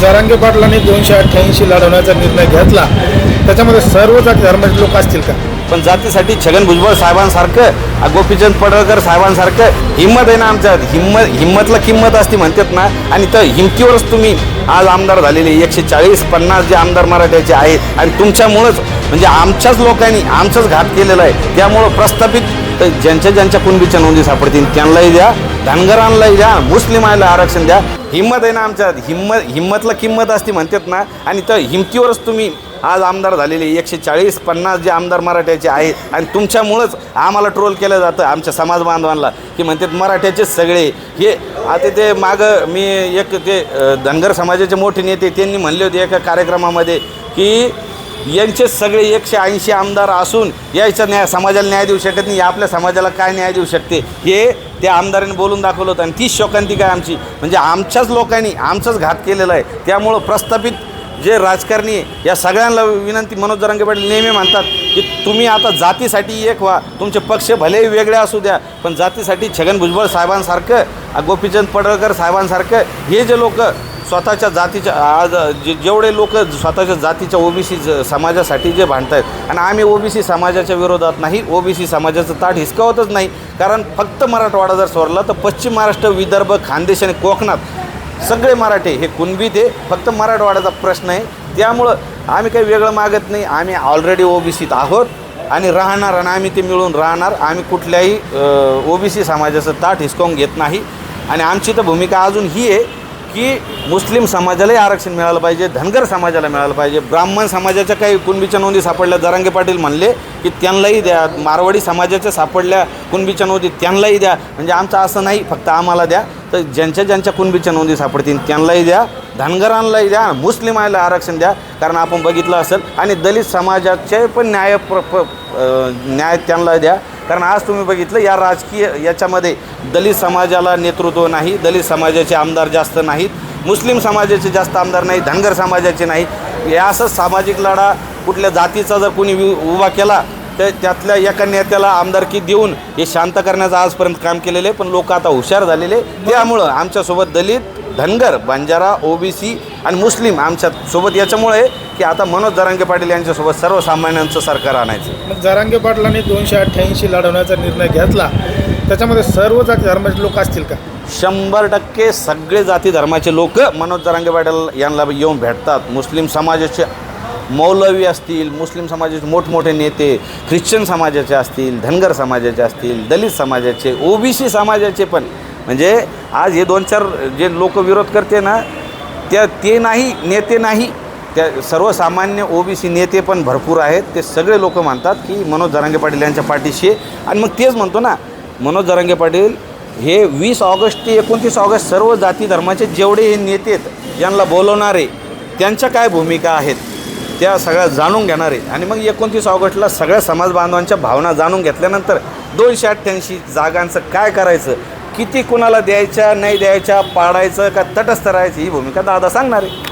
जरांगे पाटलांनी दोनशे अठ्ठ्याऐंशी लढवण्याचा निर्णय घेतला. त्याच्यामध्ये सर्व जाती धर्माचे लोक असतील का? पण जातीसाठी छगन भुजबळ साहेबांसारखं गोपीचंद पडळकर साहेबांसारखं हिंमत आहे ना आमच्यात. हिंमत हिंमतला किंमत असते म्हणतात ना आणि तर हिमतीवरच तुम्ही आज आमदार झालेले एकशे चाळीस पन्नास जे आमदार मराठ्याचे आहेत. आणि तुमच्यामुळंच म्हणजे आमच्याच लोकांनी आमचाच घात केलेला आहे. त्यामुळं प्रस्थापित ज्यांच्या ज्यांच्या कुणबीच्या नोंदी सापडतील त्यांनाही द्या. धनगरांनाही द्या. मुस्लिमाला आरक्षण द्या. हिंमत आहे ना आमच्यात हिंमत हिंमतला किंमत असते म्हणतात ना. आणि तर हिमतीवरच तुम्ही आज आमदार झालेले एकशे चाळीस पन्नास जे आमदार मराठ्याचे आहेत. आणि तुमच्यामुळंच आम्हाला ट्रोल केलं जातं आमच्या समाज बांधवांना. की म्हणतात मराठ्याचे सगळे. हे आता ते मागं मी एक ते धनगर समाज समाजाचे मोठे नेते त्यांनी म्हणले होते एका कार्यक्रमामध्ये की यांचे सगळे एकशे ऐंशी आमदार असून यायचा न्याय समाजाला न्याय देऊ शकत नाही. आपल्या समाजाला काय न्याय देऊ शकते? हे त्या आमदारांनी बोलून दाखवलं होतं. आणि तीच शोकांती काय आमची? म्हणजे आमच्याच लोकांनी आमचाच घात केलेला आहे. त्यामुळं प्रस्थापित जे राजकारणी आहे या सगळ्यांना विनंती मनोज जरांगे पाटील नेहमी म्हणतात की तुम्ही आता जातीसाठी एक व्हा. तुमचे पक्ष भलेही वेगळे असू द्या पण जातीसाठी छगन भुजबळ साहेबांसारखं गोपीचंद पडळकर साहेबांसारखं हे जे लोक स्वतःच्या जातीच्या आज जे जेवढे लोक स्वतःच्या जातीच्या ओबीसी समाजासाठी जे भांडत आहेत आणि आम्ही ओबीसी समाजाच्या विरोधात नाही ओबीसी समाजाचं ताट हिसकावतच नाही कारण फक्त मराठवाडा जर सोडला तर पश्चिम महाराष्ट्र विदर्भ खानदेश आणि कोकणात सगळे मराठे हे कुणबीत आहे. फक्त मराठवाड्याचा प्रश्न आहे. त्यामुळं आम्ही काही वेगळं मागत नाही. आम्ही ऑलरेडी ओबीसीत आहोत आणि राहणार आणि आम्ही ते मिळून राहणार. आम्ही कुठल्याही ओबीसी समाजाचं ताट हिसकावून घेत नाही. आणि आमची तर भूमिका अजून ही आहे की मुस्लिम समाजालाही आरक्षण मिळालं पाहिजे धनगर समाजाला मिळालं पाहिजे. ब्राह्मण समाजाच्या काही कुणबीच्या नोंदी सापडल्या. जरांगे पाटील म्हणले की त्यांनाही द्या. मारवाडी समाजाच्या सापडल्या कुणबीच्या नोंदी त्यांनाही द्या. म्हणजे आमचं असं नाही फक्त आम्हाला द्या. तर ज्यांच्या ज्यांच्या कुणबीच्या नोंदी सापडतील त्यांनाही द्या. धनगरांनाही द्या. मुस्लिमाला आरक्षण द्या. कारण आपण बघितलं असेल. आणि दलित समाजाचे पण न्याय प्र न्याय त्यांना द्या. कारण आज तुम्ही बघितलं या राजकीय याच्यामध्ये दलित समाजाला नेतृत्व नाही दलित समाजाचे आमदार जास्त नाहीत मुस्लिम समाजाचे जास्त आमदार नाही धनगर समाजाचे नाही या असं सामाजिक लढा कुठल्या जातीचा जर कोणी वि- उभा केला तर त्यातल्या एका नेत्याला आमदारकी देऊन हे शांत करण्याचं आजपर्यंत काम केलेलं आहे. पण लोक आता हुशार झालेले त्यामुळं आमच्यासोबत दलित धनगर बंजारा ओबीसी आणि मुस्लिम आमच्यासोबत याच्यामुळे की आता मनोज जरांगे पाटील यांच्यासोबत सर्वसामान्यांचं सरकार आणायचं. मग जरांगे पाटलांनी दोनशे अठ्ठ्याऐंशी लढवण्याचा निर्णय घेतला. त्याच्यामध्ये सर्व जाती धर्माचे लोक असतील का? शंभर टक्के सगळे जाती धर्माचे लोक मनोज जरांगे पाटील यांना येऊन भेटतात. मुस्लिम समाजाचे मौलवी असतील मुस्लिम समाजाचे मोठमोठे नेते ख्रिश्चन समाजाचे असतील धनगर समाजाचे असतील दलित समाजाचे ओबीसी समाजाचे पण म्हणजे आज हे दोन चार जे लोक विरोध करते ना त्या ते नाही नेते नाही त्या सर्वसामान्य ओबीसी नेते पण भरपूर आहेत. ते सगळे लोक मानतात की मनोज जरांगे पाटील यांच्या पाठीशी आणि मग तेच म्हणतो ना मनोज जरांगे पाटील हे वीस ऑगस्ट ते एकोणतीस ऑगस्ट सर्व जाती धर्माचे जेवढे हे नेते आहेत यांना बोलवणारे त्यांच्या काय भूमिका आहेत त्या सगळ्या जाणून घेणारे. आणि मग एकोणतीस ऑगस्टला सगळ्या समाज बांधवांच्या भावना जाणून घेतल्यानंतर दोनशे अठ्ठ्याऐंशी जागांचं काय करायचं किती कुणाला द्यायच्या नाही द्यायच्या पाडायचं का तटस्थ राहायचं ही भूमिका दादा सांगणार. आहे